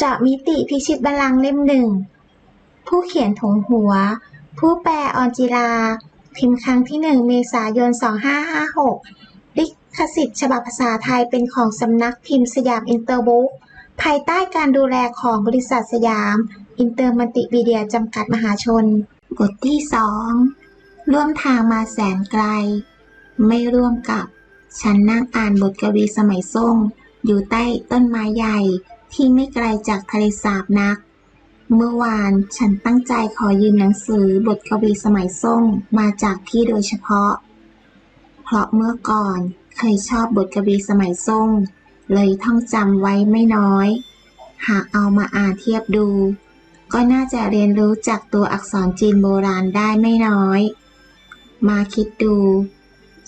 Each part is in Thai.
เจาะมิติพิชิตบัลลังก์เล่มหนึ่ง ผู้เขียนถงหัว ผู้แปลออนจิลาพิมพ์ครั้งที่หนึ่งเมษายน 2556 ลิขสิทธิ์ฉบับภาษาไทยเป็นของสำนักพิมพ์สยามอินเตอร์บุ๊กภายใต้การดูแลของบริษัทสยาม อินเตอร์มัลติมีเดียจำกัดมหาชน บทที่สองร่วมทางมาแสนไกล ไม่ร่วมกับ ฉันนั่งอ่านบทกวีสมัยส่งอยู่ใต้ต้นไม้ใหญ่ ที่ไม่ไกลจากทะเลสาบนัก เมื่อวานฉันตั้งใจขอยืมหนังสือบทกวีสมัยส่งมาจากพี่โดยเฉพาะ เพราะเมื่อก่อนเคยชอบบทกวีสมัยส่งเลยท่องจำไว้ไม่น้อย หากเอามาอ่านเทียบดู ก็น่าจะเรียนรู้จากตัวอักษรจีนโบราณได้ไม่น้อย มาคิดดู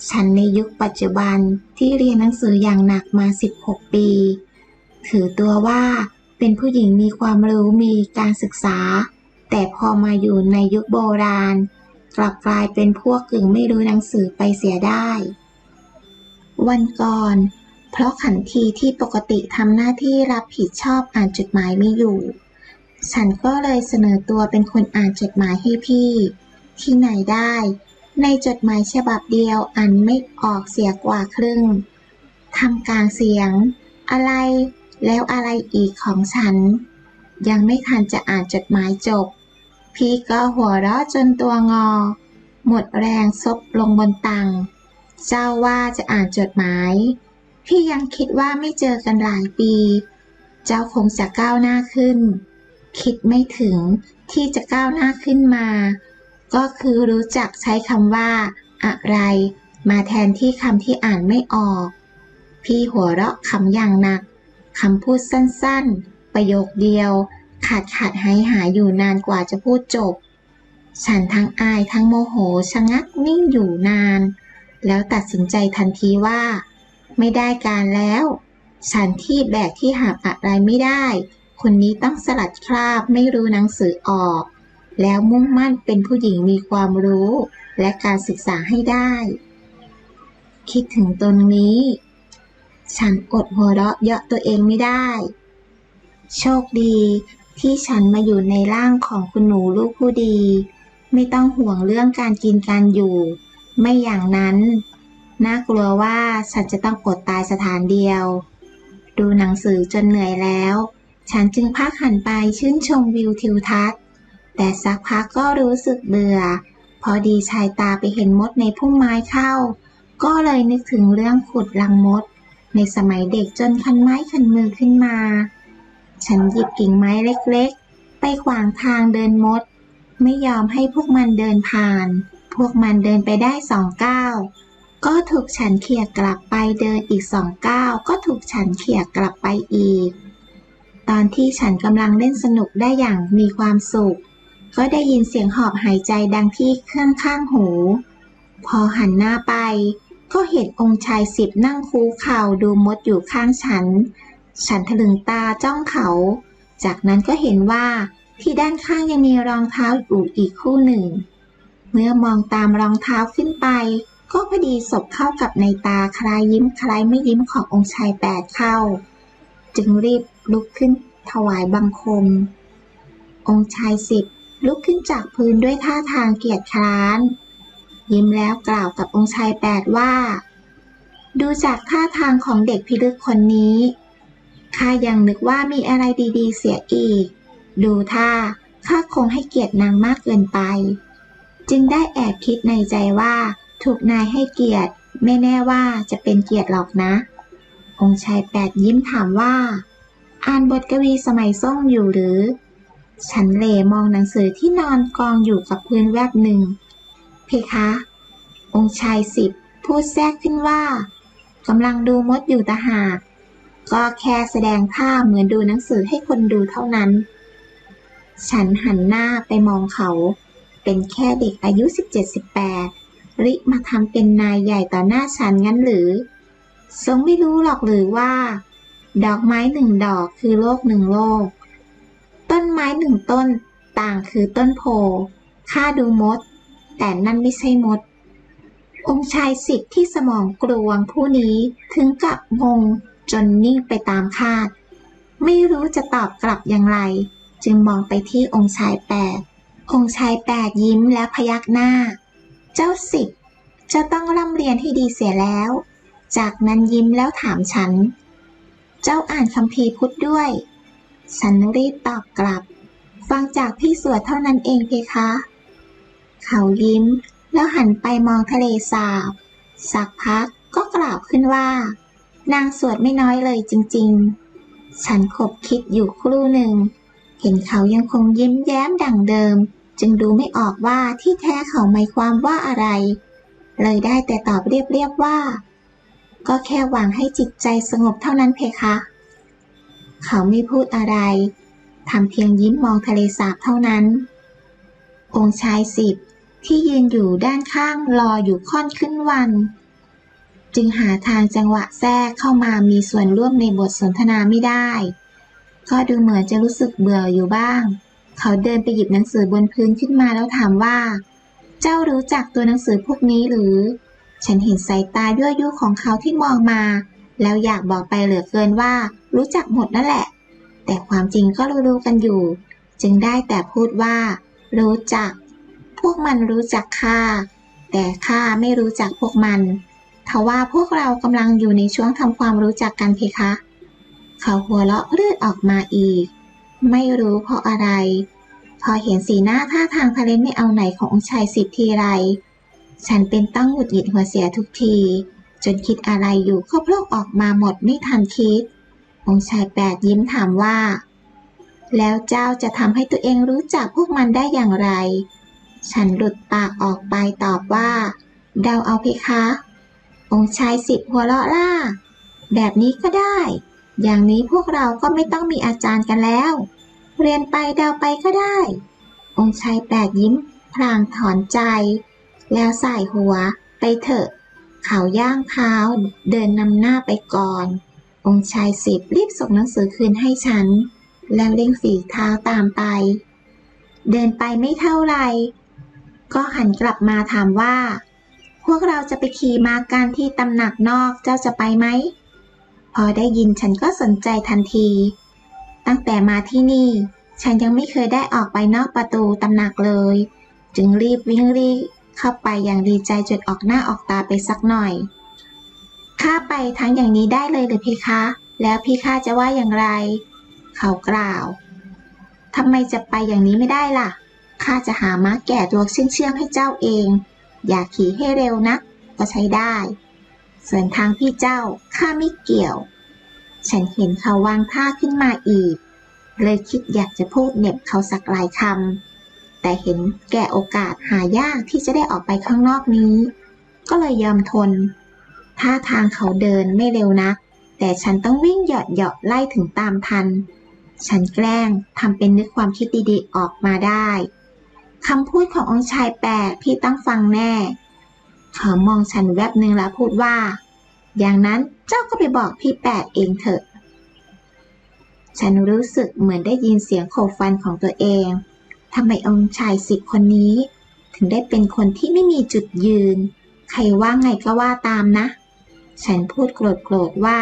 ฉันในยุคปัจจุบันที่เรียนหนังสืออย่างหนักมา 16 ปี ถือตัวว่าเป็นผู้หญิงมีความรู้มีการศึกษา แต่พอมาอยู่ในยุคโบราณ กลับกลายเป็นพวกกึ่งไม่รู้หนังสือไปเสียได้ วันก่อน เพราะขันทีที่ปกติทำหน้าที่รับผิดชอบอ่านจดหมายไม่อยู่ ฉันก็เลยเสนอตัวเป็นคนอ่านจดหมายให้พี่ ที่ไหนได้ ในจดหมายฉบับเดียวอ่านไม่ออกเสียกว่าครึ่งทำกลางเสียง อะไร แล้วอะไรอีกของฉัน ยังไม่ทันจะอ่านจดหมายจบ พี่ก็หัวเราะจนตัวงอ หมดแรงซบลงบนตังเจ้าว่าจะอ่านจดหมาย พี่ยังคิดว่าไม่เจอกันหลายปี เจ้าคงจะก้าวหน้าขึ้น คิดไม่ถึงที่จะก้าวหน้าขึ้นมา ก็คือรู้จักใช้คำว่า อะไร มาแทนที่คำที่อ่านไม่ออก พี่หัวเราะขำอย่างหนัก คำพูดสั้นๆ ประโยคเดียว ขาดขาดหายหายอยู่นานกว่าจะพูดจบ ฉันทั้งอายทั้งโมโหชะงักนิ่งอยู่นาน แล้วตัดสินใจทันทีว่า ไม่ได้การแล้ว ฉันที่แบกที่หาบอะไรไม่ได้ คนนี้ต้องสลัดคราบไม่รู้หนังสือออก แล้วมุ่งมั่นเป็นผู้หญิงมีความรู้ และการศึกษาให้ได้ คิดถึงตรงนี้ ฉันอดหัวเราะเยาะตัวเองไม่ได้ โชคดีที่ฉันมาอยู่ในร่างของคุณหนูลูกผู้ดี ไม่ต้องห่วงเรื่องการกินการอยู่ ไม่อย่างนั้น น่ากลัวว่าฉันจะต้องอดตายสถานเดียว ดูหนังสือจนเหนื่อยแล้ว ฉันจึงพักหันไปชื่นชมวิวทิวทัศน์ แต่สักพักก็รู้สึกเบื่อ พอดีชายตาไปเห็นมดในพุ่มไม้เข้า ก็เลยนึกถึงเรื่องขุดลังมด ในสมัยเด็กจนคันไม้คันมือขึ้นมา ฉันหยิบกิ่งไม้เล็กๆ ไปขวางทางเดินมด ไม่ยอมให้พวกมันเดินผ่าน พวกมันเดินไปได้สองก้าว ก็ถูกฉันเขี่ยกลับไปเดินอีกสองก้าว ก็ถูกฉันเขี่ยกลับไปอีก ตอนที่ฉันกำลังเล่นสนุกได้อย่างมีความสุข ก็ได้ยินเสียงหอบหายใจดังที่เครื่องข้างหู พอหันหน้าไป ก็เห็นองค์ชายสิบนั่งคูเข่าดูมดอยู่ข้างฉัน ฉันถลึงตาจ้องเขา จากนั้นก็เห็นว่าที่ด้านข้างยังมีรองเท้าอยู่อีกคู่หนึ่ง เมื่อมองตามรองเท้าขึ้นไป ก็พอดีศพเข้ากับในตาคล้ายยิ้มคล้ายไม่ยิ้มขององค์ชายแปดเข้า จึงรีบลุกขึ้นถวายบังคม องค์ชายสิบลุกขึ้นจากพื้นด้วยท่าทางเกียจคร้าน ยิ้มแล้วกล่าวกับองค์ชายแปดว่า ดูจากท่าทางของเด็กพิลึกคนนี้ข้ายังนึกว่ามีอะไรดีๆ เสียอีก ดูท่าข้าคงให้เกียรตินางมากเกินไป จึงได้แอบคิดในใจว่า ถูกนายให้เกียรติ ไม่แน่ว่าจะเป็นเกียรติหรอกนะ องค์ชายแปดยิ้มถามว่า อ่านบทกวีสมัยส่งอยู่หรือ ฉันเหลมองหนังสือที่นอนกองอยู่กับพื้นแวบหนึ่ง เพคะ องค์ชายสิบพูดแทรกขึ้นว่ากำลังดูมดอยู่ตาหาก ก็แค่แสดงท่าเหมือนดูหนังสือให้คนดูเท่านั้น ฉันหันหน้าไปมองเขา เป็นแค่เด็กอายุ 17-18 ริมาทำเป็นนายใหญ่ต่อหน้าฉันงั้นหรือ ทรงไม่รู้หรอกหรือว่า ดอกไม้หนึ่งดอกคือโลกหนึ่งโลก ต้นไม้หนึ่งต้นต่างคือต้นโพข้าดูมด แต่นั่นไม่ใช่มด องค์ชายสิทธิ์ที่สมองกลวงผู้นี้ถึงกับงงจนนิ่งไปตามคาด ไม่รู้จะตอบกลับอย่างไร จึงมองไปที่องค์ชายแปด องค์ชายแปดยิ้มและพยักหน้า เจ้าสิบจะต้องร่ำเรียนให้ดีเสียแล้ว จากนั้นยิ้มแล้วถามฉัน เจ้าอ่านคัมภีร์พุทธด้วย ฉันรีบตอบกลับ ฟังจากพี่สวดเท่านั้นเองเพคะ เขายิ้ม แล้วหันไปมองทะเลสาบ สักพักก็กล่าวขึ้นว่า นางสวดไม่น้อยเลยจริงๆ ฉันคบคิดอยู่ครู่หนึ่ง เห็นเขายังคงยิ้มแย้มดั่งเดิม จึงดูไม่ออกว่าที่แท้เขาหมายความว่าอะไร เลยได้แต่ตอบเรียบๆว่า ก็แค่หวังให้จิตใจสงบเท่านั้นเพคะ เขาไม่พูดอะไรทำเพียงยิ้มมองทะเลสาบเท่านั้น องค์ชายสิบ ที่ยืนอยู่ด้านข้างรออยู่ค่อนขึ้นวัน จึงหาทางจังหวะแทรกเข้ามามีส่วนร่วมในบทสนทนาไม่ได้ ก็ดูเหมือนจะรู้สึกเบื่ออยู่บ้าง เขาเดินไปหยิบหนังสือบนพื้นขึ้นมาแล้วถามว่า เจ้ารู้จักตัวหนังสือพวกนี้หรือ ฉันเห็นสายตายั่วยุของเขาที่มองมา แล้วอยากบอกไปเหลือเกินว่า รู้จักหมดนั่นแหละ แต่ความจริงก็รู้ๆกันอยู่ จึงได้แต่พูดว่า รู้จัก พวกมันรู้จักข้า แต่ข้าไม่รู้จักพวกมัน ทว่าพวกเรากำลังอยู่ในช่วงทำความรู้จักกันเพคะ เขาหัวเราะเลือดออกมาอีก ไม่รู้เพราะอะไร พอเห็นสีหน้าท่าทางทะเลนไม่เอาไหนขององค์ชายสิบทีไร ฉันเป็นต้องหงุดหงิดหัวเสียทุกที จนคิดอะไรอยู่ก็โล่ออกมาหมดไม่ทันคิด องค์ชายแปดยิ้มถามว่า แล้วเจ้าจะทำให้ตัวเองรู้จักพวกมันได้อย่างไร ฉันหลุดปากออกไปตอบว่า เดาเอาเพคะ องค์ชายสิบหัวเราะล่า แบบนี้ก็ได้ อย่างนี้พวกเราก็ไม่ต้องมีอาจารย์กันแล้ว เรียนไปเดาไปก็ได้ องค์ชายแปดยิ้ม พลางถอนใจ แล้วใส่หัว ไปเถอะ เขาย่างเท้า เดินนำหน้าไปก่อน องค์ชายสิบรีบส่งหนังสือคืนให้ฉัน แล้วเร่งฝีเท้าตามไปเดินไปไม่เท่าไหร่ ก็หันกลับมาถามว่า พวกเราจะไปขี่ม้ากันที่ตำหนักนอกเจ้าจะไปไหม พอได้ยินฉันก็สนใจทันที ตั้งแต่มาที่นี่ ฉันยังไม่เคยได้ออกไปนอกประตูตำหนักเลย จึงรีบวิ่งรีบเข้าไปอย่างดีใจจนออกหน้าออกตาไปสักหน่อย ข้าไปทั้งอย่างนี้ได้เลยหรือพี่คะ แล้วพี่ข้าจะว่าอย่างไร เขากล่าวทำไมจะไปอย่างนี้ไม่ได้ล่ะ ข้าจะหาม้าแก่ตัวเชื่องๆให้เจ้าเอง อย่าขี่ให้เร็วนะก็ใช้ได้ ส่วนทางพี่เจ้าข้าไม่เกี่ยว ฉันเห็นเขาวางท่าขึ้นมาอีก เลยคิดอยากจะพูดเหน็บเขาสักหลายคำแต่เห็นแก่โอกาสหายากที่จะได้ออกไปข้างนอกนี้ ก็เลยยอมทนท่าทางเขาเดินไม่เร็วนัก แต่ฉันต้องวิ่งเหยาะเหยาะไล่ถึงตามทัน ฉันแกล้งทำเป็นนึกความคิดดีๆออกมาได้ คำพูดขององค์ชายแปดพี่ต้องฟังแน่ เขามองฉันแวบหนึ่งแล้วพูดว่า อย่างนั้นเจ้าก็ไปบอกพี่แปดเองเถอะ ฉันรู้สึกเหมือนได้ยินเสียงโขฟันของตัวเองทำไมองค์ชายสิบคนนี้ ถึงได้เป็นคนที่ไม่มีจุดยืน ใครว่าไงก็ว่าตามนะ ฉันพูดโกรธๆว่า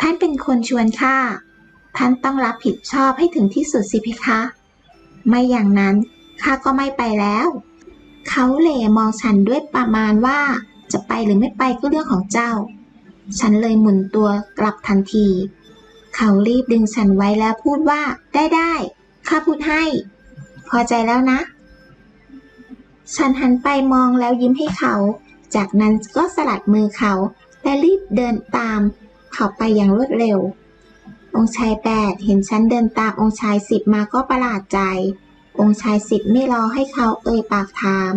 ท่านเป็นคนชวนข้าท่านต้องรับผิดชอบให้ถึงที่สุดสิเพคะ ไม่อย่างนั้น ข้าก็ไม่ไปแล้ว เขาเหล่มองฉันด้วยประมาณว่า จะไปหรือไม่ไปก็เรื่องของเจ้า ฉันเลยหมุนตัวกลับทันที เขารีบดึงฉันไว้แล้วพูดว่าได้ได้ข้าพูดให้ พอใจแล้วนะ ฉันหันไปมองแล้วยิ้มให้เขา จากนั้นก็สลัดมือเขา และรีบเดินตาม เขาไปอย่างรวดเร็ว องค์ชายแปดเห็นฉันเดินตามองค์ชายสิบมาก็ประหลาดใจ องค์ชายสิบไม่รอให้เขาเอ่ยปากถาม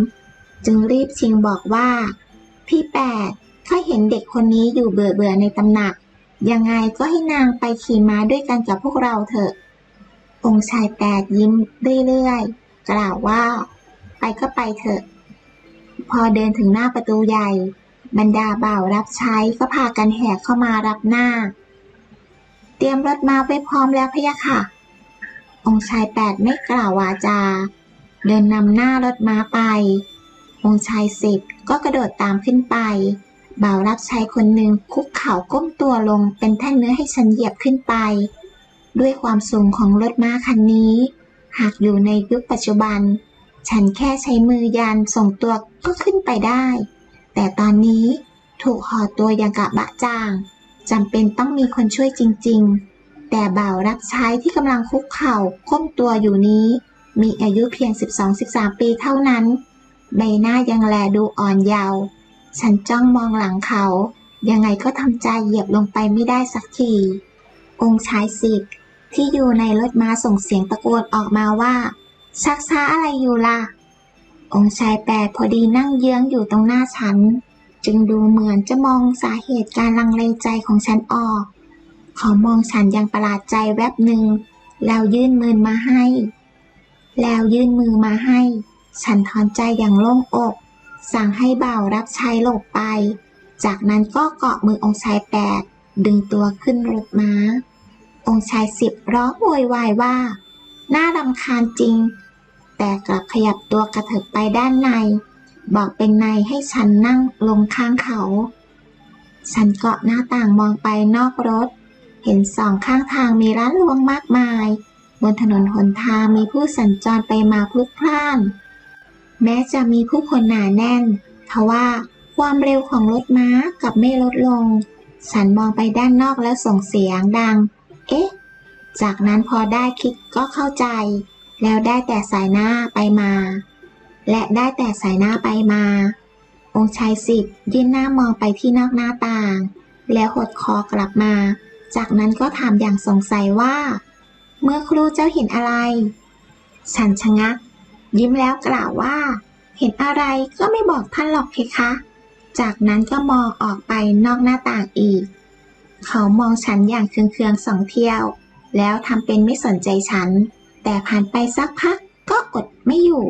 จึงรีบชิงบอกว่า พี่แปดข้าเห็นเด็กคนนี้อยู่เบื่อเบื่อในตำหนัก ยังไงก็ให้นางไปขี่ม้าด้วยกันกับพวกเราเถอะ องค์ชายแปดยิ้มเรื่อยๆ กล่าวว่า ไปก็ไปเถอะ พอเดินถึงหน้าประตูใหญ่ บรรดาบ่าวรับใช้ก็พากันแห่เข้ามารับหน้า เตรียมรถมาไว้พร้อมแล้วพะยะค่ะ องค์ชายแปดไม่กล่าววาจา เดินนำหน้ารถม้าไป องค์ชายสิบก็กระโดดตามขึ้นไปบ่าวรับใช้คนหนึ่งคุกเข่าก้มตัวลงเป็นแท่นเนื้อให้ฉันเหยียบขึ้นไป ด้วยความสูงของรถม้าคันนี้ หากอยู่ในยุคปัจจุบัน ฉันแค่ใช้มือยันส่งตัวก็ขึ้นไปได้ แต่ตอนนี้ถูกห่อตัวอย่างกะบะจางจำเป็นต้องมีคนช่วยจริง ๆ แต่บ่าวรับใช้ที่กำลังคุกเข่าก้มตัวอยู่นี้ มีอายุเพียง 12-13 ปีเท่านั้น ใบหน้ายังแลดูอ่อนเยาว์ฉันจ้องมองหลังเขา ยังไงก็ทำใจเหยียบลงไปไม่ได้สักที องค์ชายสิบที่อยู่ในรถม้าส่งเสียงตะโกนออกมาว่า ชักช้าอะไรอยู่ล่ะ องค์ชายแปดพอดีนั่งเยื้องอยู่ตรงหน้าฉัน จึงดูเหมือนจะมองสาเหตุการลังเลใจของฉันออก เขามองฉันอย่างประหลาดใจแวบหนึ่ง แล้วยื่นมือมาให้ แล้วยื่นมือมาให้ ฉันถอนใจอย่างโล่งอก สั่งให้เบารับใช้หลบไป จากนั้นก็เกาะมือองค์ชายแปดดึงตัวขึ้นรถม้า องค์ชายสิบร้องโวยวายว่า น่ารำคาญจริง แต่กลับขยับตัวกระเถิบไปด้านใน บอกเป็นนายให้ฉันนั่งลงข้างเขา ฉันเกาะหน้าต่างมองไปนอกรถ เห็นสองข้างทางมีร้านรวงมากมาย บนถนนหนทางมีผู้สัญจรไปมาพลุกพล่าน แม้จะมีผู้คนหนาแน่นทว่าความเร็วของรถม้ากับไม่ลดลง ฉันมองไปด้านนอกแล้วส่งเสียงดัง เอ๊ะ จากนั้นพอได้คิดก็เข้าใจ แล้วได้แต่สายหน้าไปมา และได้แต่สายหน้าไปมา องค์ชายสิบยื่นหน้ามองไปที่นอกหน้าต่าง แล้วหดคอกลับมา จากนั้นก็ถามอย่างสงสัยว่า เมื่อครูเจ้าเห็นอะไร ฉันชะงัก ยิ้มแล้วกล่าวว่า เห็นอะไรก็ไม่บอกท่านหรอกเพคะ จากนั้นก็มองออกไปนอกหน้าต่างอีก เขามองฉันอย่างเคืองๆสองเที่ยว แล้วทำเป็นไม่สนใจฉัน แต่ผ่านไปสักพักก็อดไม่อยู่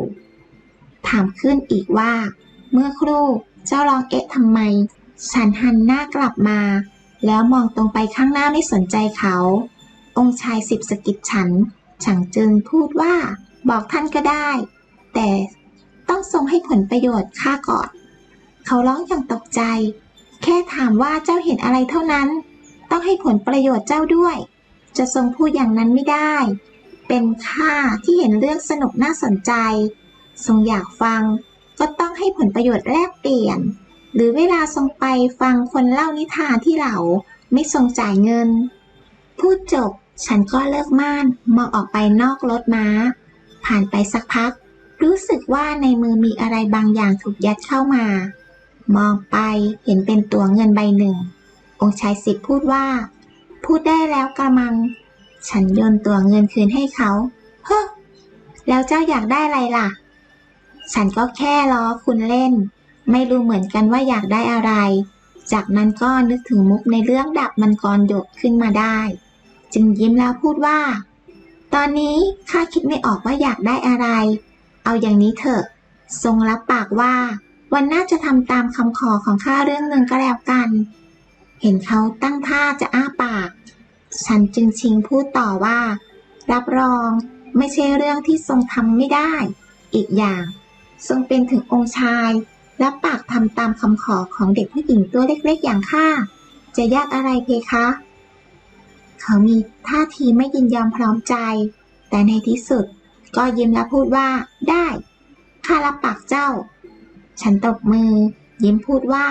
ถามขึ้นอีกว่า เมื่อครู่เจ้าร้องเอ๊ะทำไม ฉันหันหน้ากลับมา แล้วมองตรงไปข้างหน้าไม่สนใจเขา องค์ชายสิบสะกิดฉัน ฉังจึงพูดว่าบอกท่านก็ได้ แต่ต้องทรงให้ผลประโยชน์ข้าก่อน เขาร้องอย่างตกใจ แค่ถามว่าเจ้าเห็นอะไรเท่านั้น ต้องให้ผลประโยชน์เจ้าด้วย จะทรงพูดอย่างนั้นไม่ได้ เป็นข้าที่เห็นเรื่องสนุกน่าสนใจ ทรงอยากฟังก็ต้องให้ผลประโยชน์แลกเปลี่ยน หรือเวลาทรงไปฟังคนเล่านิทานที่เหล่าไม่ทรงจ่ายเงิน พูดจบฉันก็เลิกม่านมองออกไปนอกรถม้า ผ่านไปสักพัก รู้สึกว่าในมือมีอะไรบางอย่างถูกยัดเข้ามา มองไปเห็นเป็นตัวเงินใบหนึ่ง องค์ชายสิบพูดว่า พูดได้แล้วกระมัง ฉันโยนตัวเงินคืนให้เขาเฮ้อแล้วเจ้าอยากได้อะไรล่ะ ฉันก็แค่ล้อคุณเล่น ไม่รู้เหมือนกันว่าอยากได้อะไร จากนั้นก็นึกถึงมุกในเรื่องดับมันกรหยกขึ้นมาได้ จึงยิ้มแล้วพูดว่า ตอนนี้ข้าคิดไม่ออกว่าอยากได้อะไร เอาอย่างนี้เถอะ ทรงรับปากว่า วันหน้าจะทำตามคำขอของข้าเรื่องหนึ่งก็แล้วกัน เห็นเขาตั้งท่าจะอ้าปาก ฉันจึงชิงพูดต่อว่า รับรองไม่ใช่เรื่องที่ทรงทำไม่ได้ อีกอย่าง ทรงเป็นถึงองค์ชาย รับปากทำตามคำขอของเด็กผู้หญิงตัวเล็กๆอย่างข้า จะยากอะไรเพคะ เขามีท่าทีไม่ยินยอมพร้อมใจ แต่ในที่สุดก็ยิ้มและพูดว่าได้ข้ารับปากเจ้า ฉันตบมือ ยิ้มพูดว่า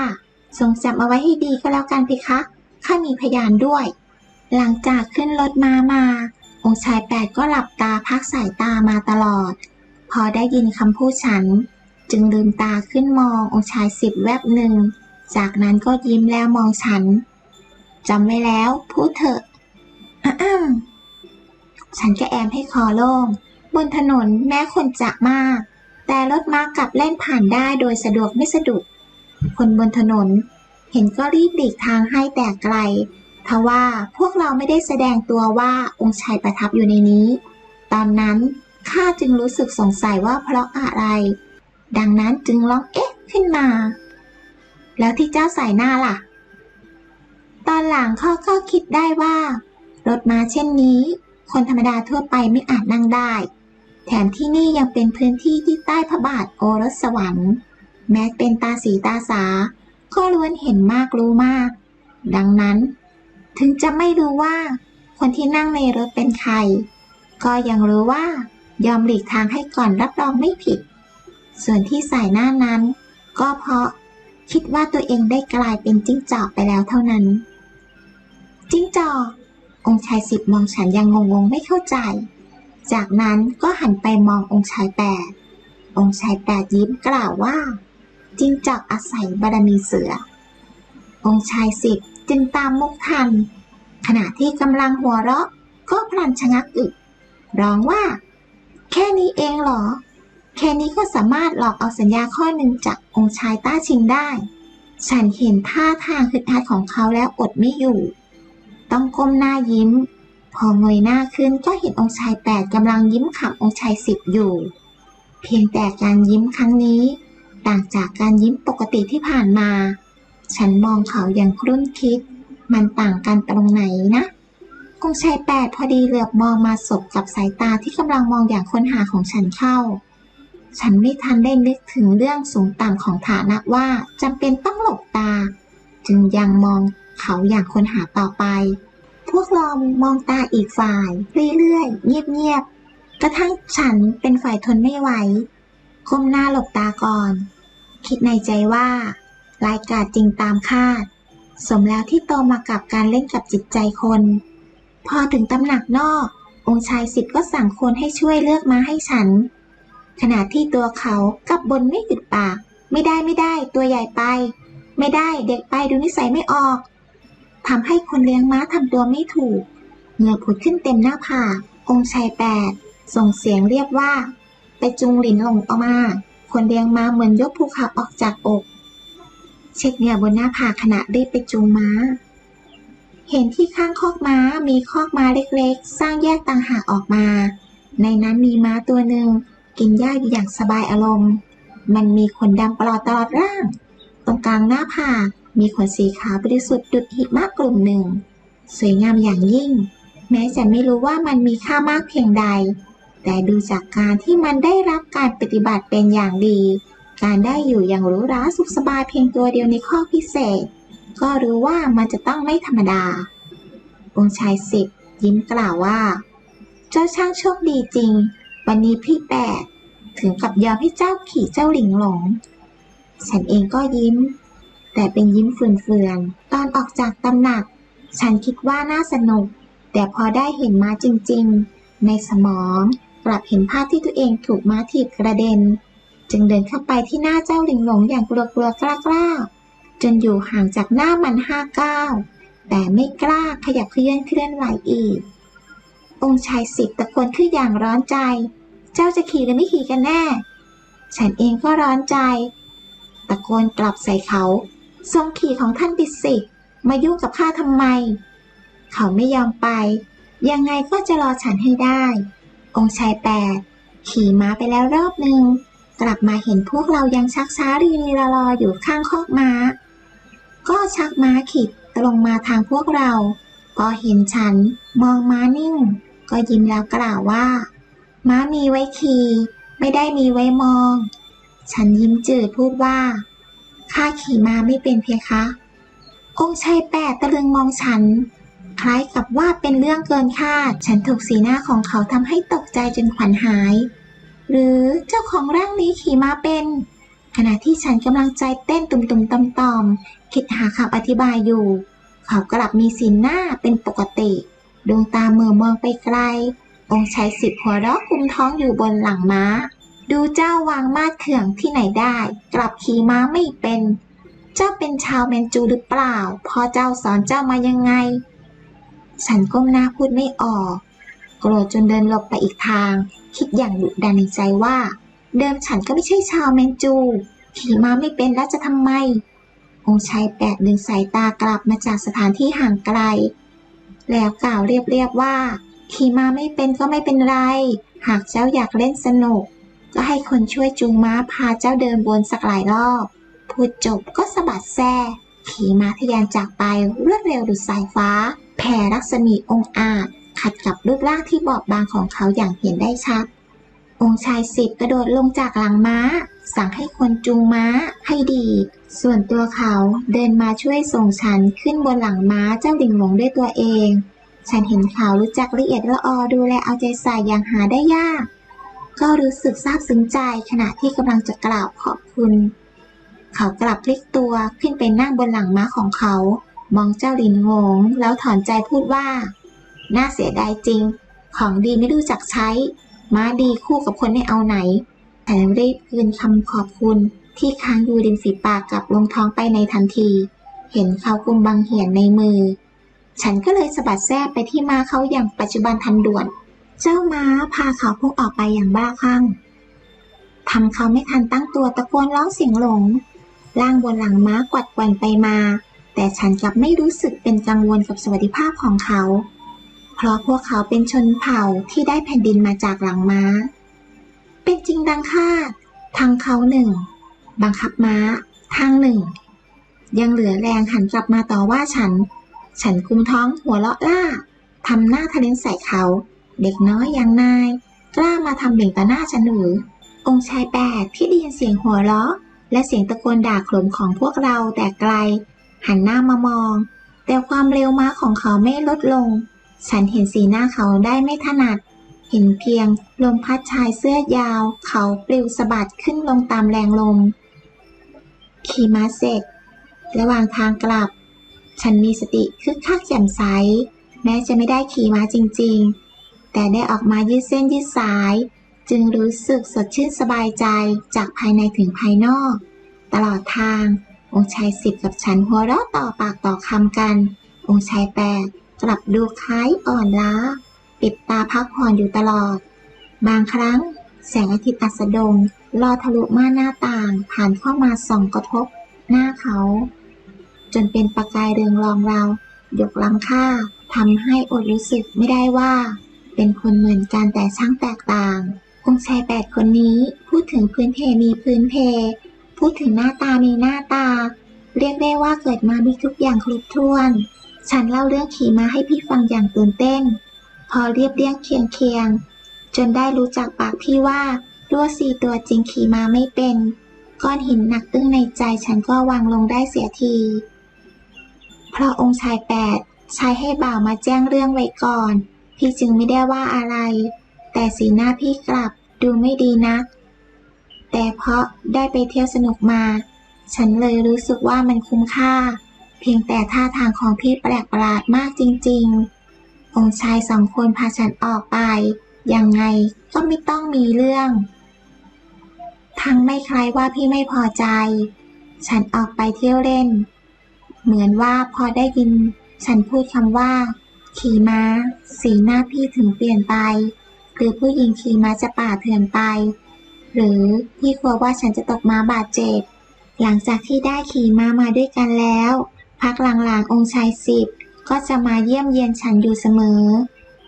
ทรงจำเอาไว้ให้ดีก็แล้วกันเพคะข้ามีพยานด้วย หลังจากขึ้นรถม้ามา องค์ชายแปดก็หลับตาพักสายตามาตลอด พอได้ยินคำพูดฉัน จึงลืมตาขึ้นมององค์ชายสิบแวบหนึ่ง จากนั้นก็ยิ้มแล้วมองฉันจำไว้แล้ว พูดเถอะอ้าฉันก็แอมให้คอโล่ง บนถนนแม้คนจะมาก แต่รถม้ากลับเล่นผ่านได้โดยสะดวกไม่สะดุด คนบนถนน เห็นก็รีบหลีกทางให้แต่ไกลทว่าพวกเราไม่ได้แสดงตัวว่าองค์ชายประทับอยู่ในนี้ ตอนนั้นข้าจึงรู้สึกสงสัยว่าเพราะอะไร ดังนั้นจึงร้องเอ๊ะขึ้นมา แล้วที่เจ้าใส่หน้าล่ะ ตอนหลังเขาก็คิดได้ว่า รถมาเช่นนี้ คนธรรมดาทั่วไปไม่อาจนั่งได้ แถมที่นี่ยังเป็นพื้นที่ที่ใต้พระบาทโอรสสวรรค์ แม้เป็นตาสีตาสา ก็ล้วนเห็นมากรู้มาก ดังนั้น ถึงจะไม่รู้ว่า คนที่นั่งในรถเป็นใคร ก็ยังรู้ว่ายอมหลีกทางให้ก่อนรับรองไม่ผิด ส่วนที่ใส่หน้านั้น ก็เพราะคิดว่าตัวเองได้กลายเป็นจิ้งจอกไปแล้วเท่านั้น จิ้งจอก องค์ชายสิบมองฉันยังงงๆไม่เข้าใจ จากนั้นก็หันไปมององค์ชายแปด องค์ชายแปดยิ้มกล่าวว่า จิ้งจอกอาศัยบารมีเสือ องค์ชายสิบจึงตามมุกทัน ขณะที่กำลังหัวเราะก็พลันชะงักอึก ร้องว่า แค่นี้เองเหรอ แค่นี้ก็สามารถหลอกเอาสัญญาข้อหนึ่งจากองค์ชายต้าชิงได้ ฉันเห็นท่าทางคึกคักของเขาแล้วอดไม่อยู่ ต้องก้มหน้ายิ้ม พอเงยหน้าขึ้นก็เห็นองค์ชายแปดกำลังยิ้มขำองค์ชายสิบอยู่ เพียงแต่การยิ้มครั้งนี้ ต่างจากการยิ้มปกติที่ผ่านมา ฉันมองเขาอย่างครุ่นคิด มันต่างกันตรงไหนนะองค์ชายแปดพอดีเหลือบมองมาสบกับสายตาที่กำลังมองอย่างค้นหาของฉันเข้า ฉันไม่ทันได้นึกถึงเรื่องสูงต่ำของฐานะว่าจำเป็นต้องหลบตา จึงยังมองเขาอย่างคนหาต่อไป พวกเรามองตาอีกฝ่าย เรื่อยๆ เงียบๆ กระทั่งฉันเป็นฝ่ายทนไม่ไหวก้มหน้าหลบตาก่อน คิดในใจว่ารายการจริงตามคาด สมแล้วที่โตมากับการเล่นกับจิตใจคน พอถึงตำหนักนอก องค์ชายสิบก็สั่งคนให้ช่วยเลือกมาให้ฉัน ขณะที่ตัวเขากลับบนไม่หยุดปาก ไม่ได้ไม่ได้ ตัวใหญ่ไป ไม่ได้เด็กไปดูนิสัยไม่ออกทำให้คนเลี้ยงม้าทำตัวไม่ถูกเหงื่อผุดขึ้นเต็มหน้าผากองค์ชายแปดส่งเสียงเรียกว่า ไปจุงหลินหลงออกมา คนเลี้ยงม้าเหมือนยกภูเขาออกจากอก เช็ดเหงื่อบนหน้าผากขณะรีบไปจูงม้า เห็นที่ข้างคอกม้ามีคอกม้าเล็กๆ สร้างแยกต่างหากออกมา ในนั้นมีม้าตัวหนึ่ง กินหญ้าอยู่อย่างสบายอารมณ์ มันมีขนดำปลอดตลอดร่าง ตรงกลางหน้าผากมีขนสีขาวบริสุทธิ์ดุจหิมะกลุ่มหนึ่ง สวยงามอย่างยิ่ง แม้จะไม่รู้ว่ามันมีค่ามากเพียงใด แต่ดูจากการที่มันได้รับการปฏิบัติเป็นอย่างดี การได้อยู่อย่างหรูหราสุขสบายเพียงตัวเดียวในข้อพิเศษ ก็รู้ว่ามันจะต้องไม่ธรรมดา องค์ชายสิบยิ้มกล่าวว่า เจ้าช่างโชคดีจริง วันนี้พี่แปดถึงกับยอมให้เจ้าขี่เจ้าหลิงหลง ฉันเองก็ยิ้ม แต่เป็นยิ้มเฟือนๆ ตอนออกจากตำหนัก ฉันคิดว่าน่าสนุก แต่พอได้เห็นม้าจริงๆ ในสมองกลับเห็นภาพที่ตัวเองถูกม้าถีบกระเด็น จึงเดินเข้าไปที่หน้าเจ้าหลิงหลงอย่างกลัวๆกล้าๆ จนอยู่ห่างจากหน้ามันห้าก้าวแต่ไม่กล้าขยับเคลื่อนเคลื่อนไหวอีก องค์ชายสิบตะโกนขึ้นอย่างร้อนใจ เจ้าจะขี่หรือไม่ขี่กันแน่ ฉันเองก็ร้อนใจ ตะโกนกลับใส่เขา ทรงขี่ของท่านปิสิ มายุ่งกับข้าทำไม เขาไม่ยอมไป ยังไงก็จะรอฉันให้ได้ องค์ชายแปดขี่ม้าไปแล้วรอบหนึ่ง กลับมาเห็นพวกเรายังชักช้ารีรีรอรออยู่ข้างคอกม้า ก็ชักม้าขีดตรงมาทางพวกเรา พอเห็นฉันมองม้านิ่ง ก็ยิ้มแล้วกล่าวว่า ม้ามีไว้ขี่ไม่ได้มีไว้มอง ฉันยิ้มจืดพูดว่า ข้าขี่ม้าไม่เป็นเพคะ องค์ชายแปดตะลึงมองฉัน คล้ายกับว่าเป็นเรื่องเกินคาด ฉันถูกสีหน้าของเขาทำให้ตกใจจนขวัญหาย หรือเจ้าของร่างนี้ขี่ม้าเป็น ขณะที่ฉันกำลังใจเต้นตุ่มๆต่อมๆคิดหาคำอธิบายอยู่ เขากลับมีสีหน้าเป็นปกติ ดวงตาเมื่อมองไปไกล องค์ชายสิบหัวเราะกุมท้องอยู่บนหลังม้า ดูเจ้าวางมาดเขื่องที่ไหนได้ กลับขี่ม้าไม่เป็น เจ้าเป็นชาวเมนจูหรือเปล่า พอเจ้าสอนเจ้ามายังไง ฉันก้มหน้าพูดไม่ออก โกรธจนเดินหลบไปอีกทาง คิดอย่างดุดันในใจว่า เดิมฉันก็ไม่ใช่ชาวเมนจู ขี่ม้าไม่เป็นแล้วจะทำไม องค์ชายแปดดึงสายตากลับมาจากสถานที่ห่างไกล แล้วกล่าวเรียบๆว่า ขี่ม้าไม่เป็นก็ไม่เป็นไร หากเจ้าอยากเล่นสนุก ก็ให้คนช่วยจูงม้าพาเจ้าเดินวนสักหลายรอบ พูดจบก็สะบัดแซ่ขี่ม้าทะยานจากไปรวดเร็วดุจสายฟ้า แผ่รัศมีองค์อาจ ขัดกับรูปร่างที่บอบบางของเขาอย่างเห็นได้ชัด องค์ชายสิบกระโดดลงจากหลังม้า สั่งให้คนจูงม้าให้ดี ส่วนตัวเขาเดินมาช่วยส่งฉันขึ้นบนหลังม้าเจ้าหลิงหลงด้วยตัวเอง ฉันเห็นเขารู้จักละเอียดละออดูแลเอาใจใส่อย่างหาได้ยาก ก็รู้สึกซาบซึ้งใจขณะที่กำลังจะกล่าวขอบคุณ เขากลับพลิกตัวขึ้นไปนั่งบนหลังม้าของเขา มองเจ้าลินงงแล้วถอนใจพูดว่า น่าเสียดายจริง ของดีไม่รู้จักใช้ ม้าดีคู่กับคนไม่เอาไหน แต่รีบคืนคำขอบคุณที่ค้างอยู่ริมฝีปากกับลงท้องไปในทันที เห็นเขากุมบังเหียนในมือ ฉันก็เลยสะบัดแทรกไปที่ม้าเขาอย่างปัจจุบันทันด่วน เจ้าม้าพาเขาพุ่งออกไปอย่างบ้าคลั่งทำเขาไม่ทันตั้งตัวตะโกนร้องเสียงหลง ล่างบนหลังม้ากวัดแกว่งไปมา แต่ฉันกลับไม่รู้สึกเป็นกังวลกับสวัสดิภาพของเขา เพราะพวกเขาเป็นชนเผ่าที่ได้แผ่นดินมาจากหลังม้า เป็นจริงดังคาดทางเขาหนึ่ง บังคับม้า ทางหนึ่ง ยังเหลือแรงหันกลับมาต่อว่าฉัน ฉันคุมท้องหัวเราะล่าทำหน้าทะเลนใส่เขา เด็กน้อยอย่างนาย กล้ามาทำเบ่งต่อหน้าฉันหรือ องค์ชายแปดที่ได้ยินเสียงหัวเราะ และเสียงตะโกนด่าโขลมของพวกเราแต่ไกล หันหน้ามามอง แต่ความเร็วม้าของเขาไม่ลดลง ฉันเห็นสีหน้าเขาได้ไม่ถนัด เห็นเพียงลมพัดชายเสื้อยาว เขาปลิวสะบัดขึ้นลงตามแรงลม ขี่ม้าเสร็จ ระหว่างทางกลับ ฉันมีสติคึกคักแจ่มใส แม้จะไม่ได้ขี่ม้าจริง ๆ แต่ได้ออกมายืดเส้นยืดสาย จึงรู้สึกสดชื่นสบายใจจากภายในถึงภายนอก ตลอดทาง องค์ชายสิบกับฉันหัวเราะต่อปากต่อคำกัน องค์ชายแปดกลับดูคล้ายอ่อนล้า ปิดตาพักผ่อนอยู่ตลอด บางครั้ง แสงอาทิตย์อัสดงลอดทะลุม่านหน้าต่างผ่านเข้ามาส่องกระทบ หน้าเขา จนเป็นประกายเรืองรองเรายกล้ำค่าทำให้อดรู้สึกไม่ได้ว่า เป็นคนเหมือนกันแต่ช่างแตกต่างองค์ชายแปดคนนี้พูดถึงพื้นเพมีพื้นเพ พูดถึงหน้าตามีหน้าตา เรียกได้ว่าเกิดมามีทุกอย่างครบถ้วน ฉันเล่าเรื่องขี่ม้าให้พี่ฟังอย่างตื่นเต้น พอเรียบเรียงเคียงเคียง จนได้รู้จักปากพี่ว่ารั้วสี่ตัวจริงขี่มาไม่เป็น ก้อนหินหนักอึ้งในใจฉันก็วางลงได้เสียทีเพราะองค์ชายแปดใช้ให้บ่าวมาแจ้งเรื่องไว้ก่อน พี่จึงไม่ได้ว่าอะไร แต่สีหน้าพี่กลับดูไม่ดีนัก แต่เพราะได้ไปเที่ยวสนุกมา ฉันเลยรู้สึกว่ามันคุ้มค่า เพียงแต่ท่าทางของพี่แปลกประหลาดมากจริง ๆ องค์ชายสองคนพาฉันออกไป ยังไงก็ไม่ต้องมีเรื่อง ทั้งไม่ใคล้ายว่าพี่ไม่พอใจ ฉันออกไปเที่ยวเล่น เหมือนว่าพอได้ยิน ฉันพูดคำว่า ขี่ม้า สีหน้าพี่ถึงเปลี่ยนไป หรือผู้หญิงขี่ม้าจะป่าเถื่อนไป หรือพี่กลัวว่าฉันจะตกม้าบาดเจ็บหลังจากที่ได้ขี่ม้ามาด้วยกันแล้ว พักหลังๆองค์ชายสิบ ก็จะมาเยี่ยมเยียนฉันอยู่เสมอ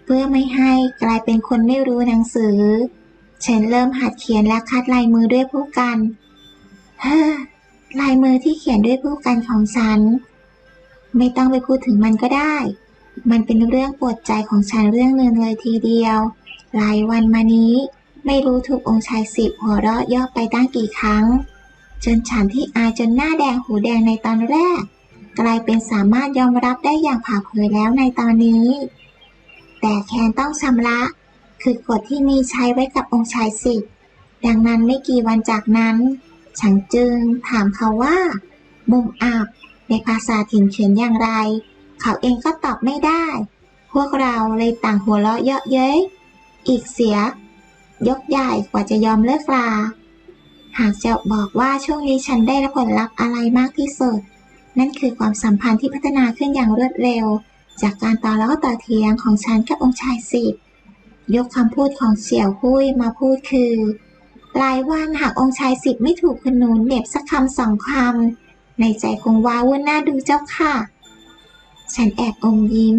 เพื่อไม่ให้กลายเป็นคนไม่รู้หนังสือ ฉันเริ่มหัดเขียนและคัดลายมือด้วยผู้กัน เฮ้อลายมือที่เขียนด้วยผู้กันของฉัน ไม่ต้องไปพูดถึงมันก็ได้ มันเป็นเรื่องปวดใจของฉันเรื่องนึงเลยทีเดียว หลายวันมานี้ไม่รู้ถูกองค์ชายสิบหัวเราะย่อไปตั้งกี่ครั้ง จนฉันที่อายจนหน้าแดงหูแดงในตอนแรก กลายเป็นสามารถยอมรับได้อย่างผ่าเผยแล้วในตอนนี้ แต่แคนต้องชำระ คือกฎที่มีใช้ไว้กับองค์ชายสิบดังนั้นไม่กี่วันจากนั้น ฉันจึงถามเขาว่า มุมอับในภาษาถิ่นเขียนอย่างไร เขาเองก็ตอบไม่ได้ พวกเราเลยต่างหัวเราะเยาะเย้ยอีกเสีย ยกใหญ่กว่าจะยอมเลิกลา หากจะบอกว่าช่วงนี้ฉันได้รับผลลัพธ์อะไรมากที่สุด นั่นคือความสัมพันธ์ที่พัฒนาขึ้นอย่างรวดเร็ว จากการต่อล้อต่อเทียงของฉันกับองค์ชายสิบยกคำพูดของเสี่ยวหุ้ยมาพูดคือหลายวันหากองค์ชายสิบไม่ถูกขนุนเหน็บสักคำสองคำในใจคงว้าวุ่นหน้าดูเจ้าค่ะ ฉันแอบอมยิ้ม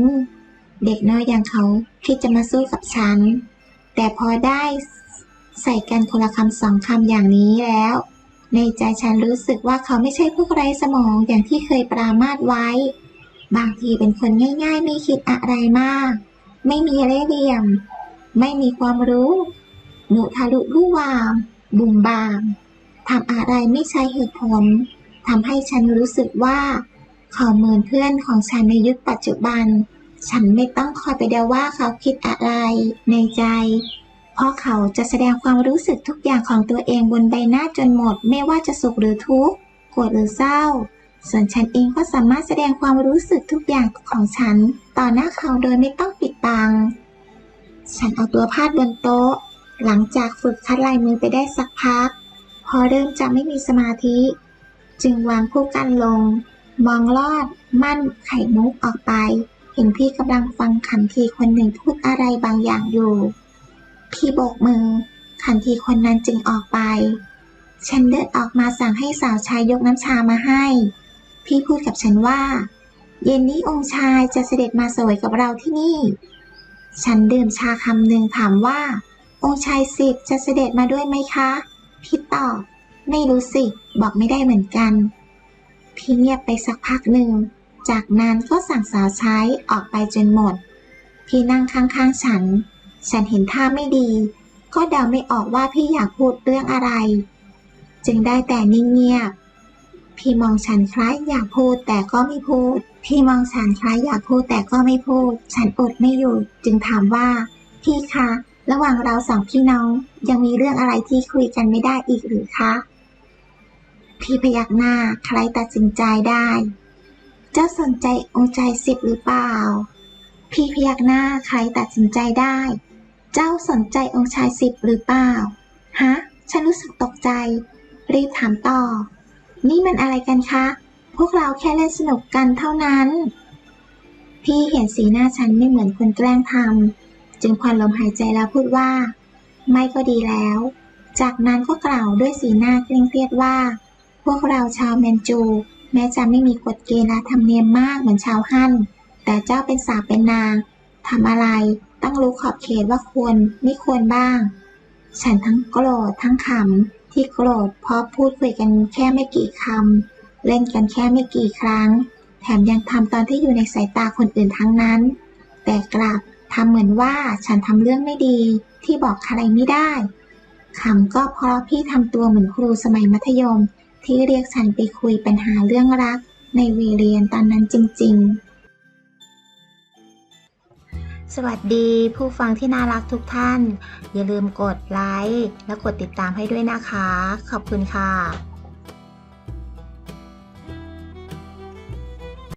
เด็กน้อยอย่างเขาคิดจะมาสู้กับฉัน แต่พอได้ใส่กันคนละคำสองคำอย่างนี้แล้ว ในใจฉันรู้สึกว่าเขาไม่ใช่พวกไร้สมองอย่างที่เคยปรามาสไว้ บางทีเป็นคนง่าย ๆ ไม่คิดอะไรมาก ไม่มีเล่ห์เหลี่ยม ไม่มีความรู้หนุทะลุลู่วามบุ่มบามทำอะไรไม่ใช่เหตุผลทำให้ฉันรู้สึกว่าเขาเหมือนเพื่อนของฉันในยุคปัจจุบัน ฉันไม่ต้องคอยไปเดาว่าเขาคิดอะไรในใจ เพราะเขาจะแสดงความรู้สึกทุกอย่างของตัวเองบนใบหน้าจนหมด ไม่ว่าจะสุขหรือทุกข์โกรธหรือเศร้า ส่วนฉันเองก็สามารถแสดงความรู้สึกทุกอย่างของฉัน ต่อหน้าเขาโดยไม่ต้องปิดบัง ฉันเอาตัวพาดบนโต๊ะ หลังจากฝึกคัดลายมือไปได้สักพัก พอเริ่มจะไม่มีสมาธิ จึงวางคู่กันลง มองลอด มั่นไข่มุกออกไป เห็นพี่กำลังฟังขันทีคนหนึ่งพูดอะไรบางอย่างอยู่ พี่โบกมือขันทีคนนั้นจึงออกไป ฉันเดินออกมาสั่งให้สาวชายยกน้ำชามาให้ พี่พูดกับฉันว่า เย็นนี้องค์ชายจะเสด็จมาสวยกับเราที่นี่ ฉันดื่มชาคำหนึ่งถามว่า องค์ชายสิบจะเสด็จมาด้วยไหมคะ พี่ตอบ ไม่รู้สิ บอกไม่ได้เหมือนกัน พี่เงียบไปสักพักหนึ่ง จากนั้นก็สั่งสาวใช้ออกไปจนหมด พี่นั่งข้างๆฉัน ฉันเห็นท่าไม่ดี ก็เดาไม่ออกว่าพี่อยากพูดเรื่องอะไร จึงได้แต่นิ่งเงียบ พี่มองฉันคล้ายอยากพูดแต่ก็ไม่พูด พี่มองฉันคล้ายอยากพูดแต่ก็ไม่พูด ฉันอดไม่อยู่ จึงถามว่า พี่คะ ระหว่างเราสองพี่น้องยังมีเรื่องอะไรที่คุยกันไม่ได้อีกหรือคะ พี่พยักหน้าใครตัดสินใจได้ เจ้าสนใจองค์ใจสิบหรือเปล่า พี่พยักหน้าใครตัดสินใจได้ เจ้าสนใจองค์ชายสิบหรือเปล่า ฮะ ฉันรู้สึกตกใจ รีบถามต่อ นี่มันอะไรกันคะ พวกเราแค่เล่นสนุกกันเท่านั้น พี่เห็นสีหน้าฉันไม่เหมือนคนแกล้งทำ จึงผ่อนลมหายใจแล้วพูดว่า ไม่ก็ดีแล้ว จากนั้นก็กล่าวด้วยสีหน้าเคร่งเครียดว่า พวกเราชาวแมนจู แม้จะไม่มีกฎเกณฑ์และธรรมเนียมมากเหมือนชาวฮั่น แต่เจ้าเป็นสาวเป็นนางทำอะไร ต้องรู้ขอบเขตว่าควรไม่ควรบ้าง ฉันทั้งโกรธทั้งขำที่โกรธเพราะพูดคุยกันแค่ไม่กี่คำเล่นกันแค่ไม่กี่ครั้ง แถมยังทำตอนที่อยู่ในสายตาคนอื่นทั้งนั้น แต่กลับทำเหมือนว่าฉันทำเรื่องไม่ดีที่บอกใครไม่ได้ขำก็เพราะพี่ทำตัวเหมือนครูสมัยมัธยม ที่เรียกฉันไปคุยปัญหาเรื่องรัก ในวีเรียนตอนนั้นจริง ๆ สวัสดีผู้ฟังที่น่ารักทุกท่าน อย่าลืมกดไลค์และกดติดตามให้ด้วยนะคะ ขอบคุณค่ะ